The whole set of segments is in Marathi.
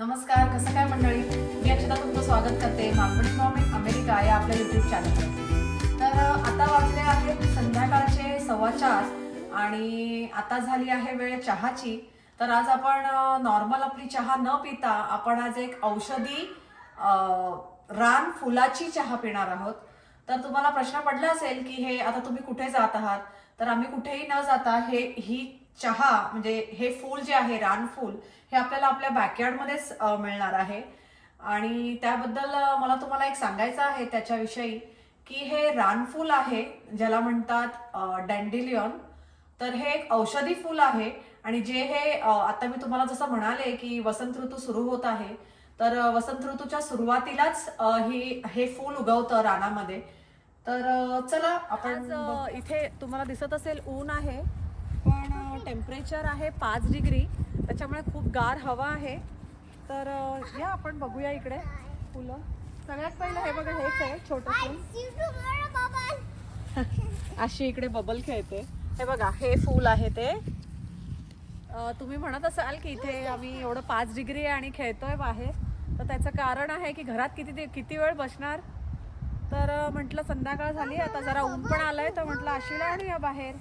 नमस्कार कसं काय मंडळी? मी अक्षता तुमचं स्वागत करते. मालवणी फॉर्म इन अमेरिका या आपल्या युट्यूब चॅनलवर तर आता वाजले आहेत संध्याकाळचे सव्वा चार आणि आता झाली आहे वेळ चहाची. तर आज आपण नॉर्मल आपली चहा न पिता आपण आज एक औषधी रान फुलाची चहा पिणार आहोत. तर तुम्हाला प्रश्न पडला असेल की हे आता तुम्ही कुठे जात आहात? तर आम्ही कुठेही न जाता हे ही चहा म्हणजे हे फूल जे आहे रान फूल हे आपल्याला आपल्या बॅकयार्डमध्येच मिळणार आहे. आणि त्याबद्दल मला तुम्हाला एक सांगायचं आहे त्याच्याविषयी की हे रानफूल आहे ज्याला म्हणतात डॅन्डिलियन तर हे एक औषधी फूल आहे आणि जे हे आता मी तुम्हाला जसं म्हणाले की वसंत ऋतू सुरू होत आहे तर वसंत ऋतूच्या सुरुवातीलाच ही हे फूल उगवतं रानामध्ये. तर चला आपण इथे तुम्हाला दिसत असेल ऊन आहे. टेम्परेचर आहे पाच डिग्री त्याच्यामुळे खूप गार हवा आहे. तर या आपण बघूया इकडे फुलं. सगळ्यात पहिलं हे बघा हेच आहे छोटं फूल अशी इकडे बबल खेळते. हे बघा हे फूल आहे ते. तुम्ही म्हणत असाल की इथे आम्ही एवढं पाच डिग्री आहे आणि खेळतोय बाहेर. तर त्याचं कारण आहे की घरात किती किती वेळ बसणार? तर म्हटलं संध्याकाळ झाली. आता जरा ऊन पण आलंय तर म्हटलं आशीला आणूया बाहेर.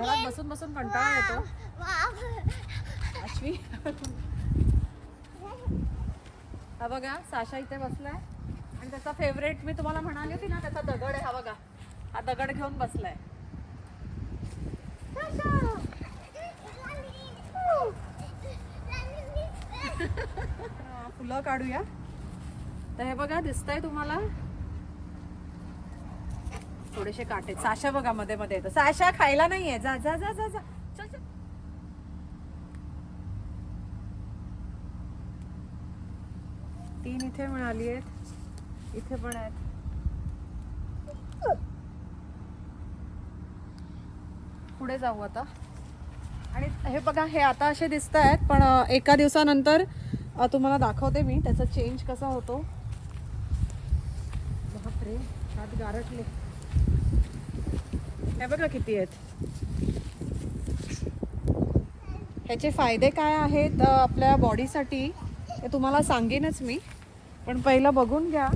घरात बसून बसून कंटाळा येतो. अश्वी. हा बघा साशा इथे बसलाय. आणि त्याचा फेवरेट मी तुम्हाला म्हणाली होती ना त्याचा दगड आहे हा बघा. हा दगड घेऊन बसलाय. फुलं काढूया. तर हे बघा दिसतंय तुम्हाला? थोडेसे काटे. साशा बघा मध्ये मध्ये येतो. साशा खायला नाहीये. जा जा जा जा जा. चल चल. तीन इथे मिळाली आहेत इथे पण आहेत. पुढे जाऊ आता. आणि हे बघा हे आता असे दिसत आहेत पण एका दिवसानंतर तुम्हाला दाखवते मी त्याचा चेंज कसा होतो. बापरे हात गारटले. हे बघा किती आहेत. ह्याचे फायदे काय आहेत आपल्या बॉडीसाठी हे तुम्हाला सांगेनच मी. पण पहिलं बघून घ्या.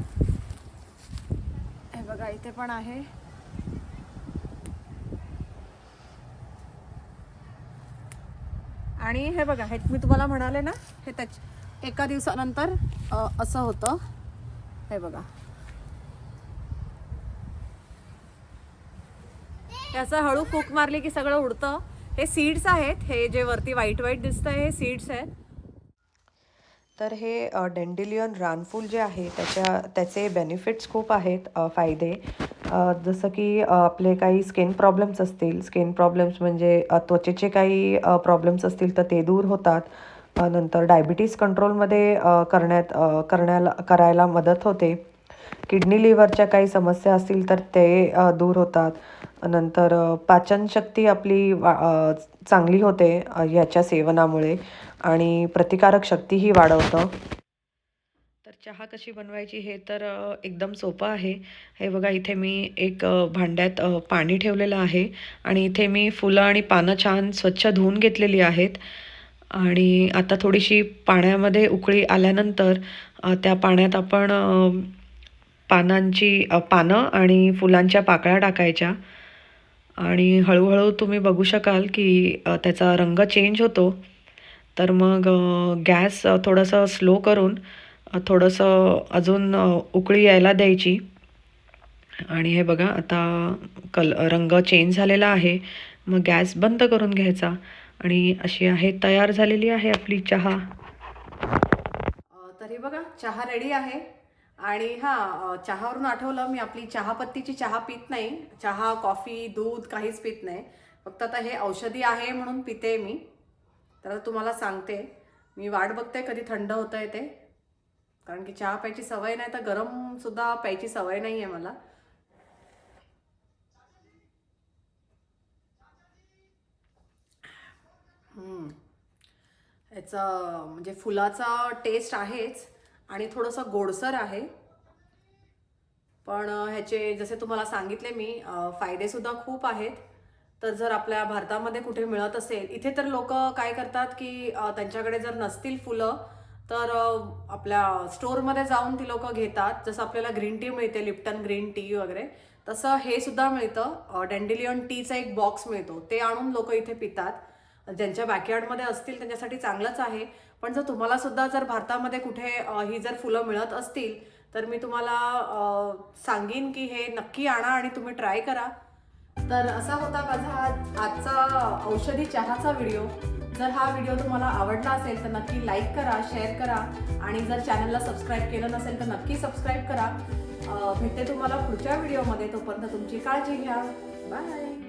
हे बघा इथे पण आहे. आणि हे बघा हे मी तुम्हाला म्हणाले ना हे त्याच एका दिवसानंतर असं होतं. हे बघा. हे असं हळू फूक मारली की सगळं उडतं. हे सीड्स आहेत. हे जे वरती वाईट व्हाईट आहे हे सीड्स आहेत. तर हे डेंडिलियन रानफूल जे आहे त्याच्या त्याचे बेनिफिट्स खूप आहेत फायदे. जसं की आपले काही स्किन प्रॉब्लेम्स असतील. स्किन प्रॉब्लेम्स म्हणजे त्वचेचे काही प्रॉब्लेम्स असतील तर ते दूर होतात. नंतर डायबिटीज कंट्रोलमध्ये करण्यात करण्याला करायला मदत होते. किडनी लिव्हरच्या काही समस्या असतील तर ते दूर होतात. नंतर पाचनशक्ती आपली वा- चांगली होते ह्याच्या सेवनामुळे आणि प्रतिकारक शक्तीही वाढवतं. तर चहा कशी बनवायची हे तर एकदम सोपं आहे. हे बघा इथे मी एक भांड्यात पाणी ठेवलेलं आहे आणि इथे मी फुलं आणि पानं छान स्वच्छ धुवून घेतलेली आहेत. आणि आता थोडीशी पाण्यामध्ये उकळी आल्यानंतर त्या पाण्यात आपण पानांची पानं आणि फुलांच्या पाकळ्या टाकायच्या. आणि हळूहळू तुम्ही बघू शकाल की त्याचा रंग चेंज होतो. तर मग गॅस थोडंसं स्लो करून थोडंसं अजून उकळी यायला द्यायची. आणि हे बघा आता कल रंग चेंज झालेला आहे. मग गॅस बंद करून घ्यायचा. आणि अशी आहे तयार झालेली आहे आपली चहा. तरी बघा चहा रेडी आहे. आणि हा चहावरून आठवलं मी आपली चहापत्तीची चहा पित नाही. चहा कॉफी दूध काहीच पित नाही. फक्त आता हे औषधी आहे म्हणून पिते मी. तर तुम्हाला सांगते. मी वाट बघते कधी थंड होतं आहे ते. कारण की चहा प्यायची सवय नाही तर गरमसुद्धा प्यायची सवय नाही आहे मला याचं म्हणजे फुलाचा टेस्ट आहेच. आणि थोडंसं गोडसर आहे. पण ह्याचे जसे तुम्हाला सांगितले मी फायदेसुद्धा खूप आहेत. तर जर आपल्या भारतामध्ये कुठे मिळत असेल इथे तर लोक काय करतात की त्यांच्याकडे जर नसतील फुलं तर आपल्या स्टोअरमध्ये जाऊन ती लोक घेतात. जसं आपल्याला ग्रीन टी मिळते लिप्टन ग्रीन टी वगैरे तसं हे सुद्धा मिळतं. डेंडिलियन टीचा एक बॉक्स मिळतो. ते आणून लोक इथे पितात. ज्यांच्या बॅकयार्डमध्ये असतील त्यांच्यासाठी चांगलंच आहे. पण जर तुम्हाला सुद्धा जर भारतामध्ये कुठे ही जर फुलं मिळत असतील तर मी तुम्हाला सांगेन की हे नक्की आणा आणि तुम्ही ट्राय करा. तर असा होता माझा आज आजचा औषधी चहाचा व्हिडिओ जर हा व्हिडिओ तुम्हाला आवडला असेल तर नक्की लाईक करा शेअर करा. आणि जर चॅनलला सबस्क्राईब केलं नसेल तर नक्की सबस्क्राईब करा. भेटते तुम्हाला पुढच्या व्हिडिओमध्ये तोपर्यंत तुमची काळजी घ्या. बाय